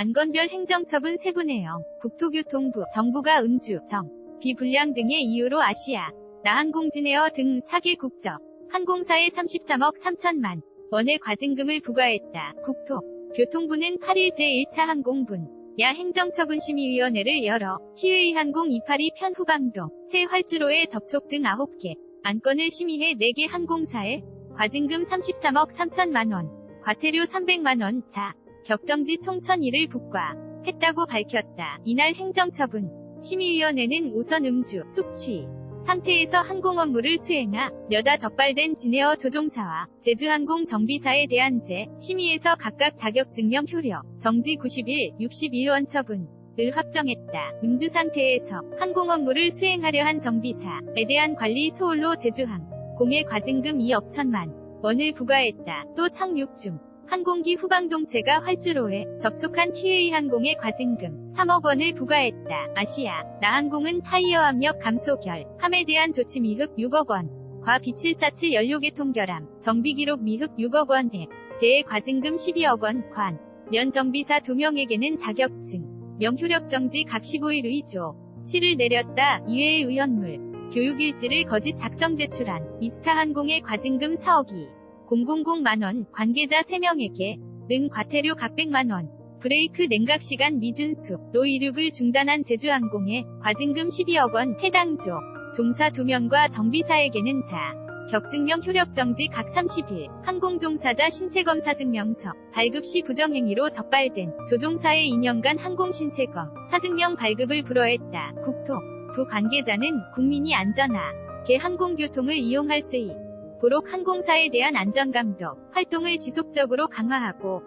안건별 행정처분 세분해영, 국토교통부, 정부가 음주, 정, 비불량 등의 이유로 아시아, 나항공진에어 등 4개 국적, 항공사에 33억 3천만 원의 과징금을 부과했다. 국토, 교통부는 8일 제1차 항공분, 야 행정처분심의위원회를 열어 티웨이 항공 282 편 후방동, 새 활주로의 접촉 등 9개 안건을 심의해 4개 항공사에 과징금 33억 3천만 원, 과태료 300만 원, 자, 격정지 총 1001을 부과했다고 밝혔다. 이날 행정처분 심의위원회는 우선 음주, 숙취 상태에서 항공 업무를 수행하 몇아 적발된 진에어 조종사와 제주항공 정비사에 대한 재 심의에서 각각 자격증명 효력 정지 91, 61원 처분을 확정했다. 음주 상태에서 항공 업무를 수행하려 한 정비사에 대한 관리 소홀로 제주항 공의 과징금 2억 천만 원을 부과했다. 또 착륙 중 항공기 후방동체가 활주로에 접촉한 티웨이 항공의 과징금 3억 원을 부과했다. 아시아 나항공은 타이어 압력 감소 결 함에 대한 조치 미흡 6억 원, 과 B747 연료계통 결함, 정비기록 미흡 6억 원에 대해 과징금 12억 원, 관, 면 정비사 2명에게는 자격증, 명효력 정지 각 15일 의조, 시를 내렸다. 이외의 의원물, 교육일지를 거짓 작성 제출한 이스타항공의 과징금 4억 2. 000 만원, 관계자 3명에게, 는 과태료 각 100만원, 브레이크 냉각 시간 미준수로 이륙을 중단한 제주항공에 과징금 12억 원 해당조, 종사 2명과 정비사에게는 자, 격증명 효력정지 각 30일, 항공종사자 신체검사 증명서, 발급 시 부정행위로 적발된 조종사의 2년간 항공신체검, 사증명 발급을 불허했다. 국토, 부 관계자는 국민이 안전하게 항공교통을 이용할 수 있 도록 항공사에 대한 안전감독 활동을 지속적으로 강화하고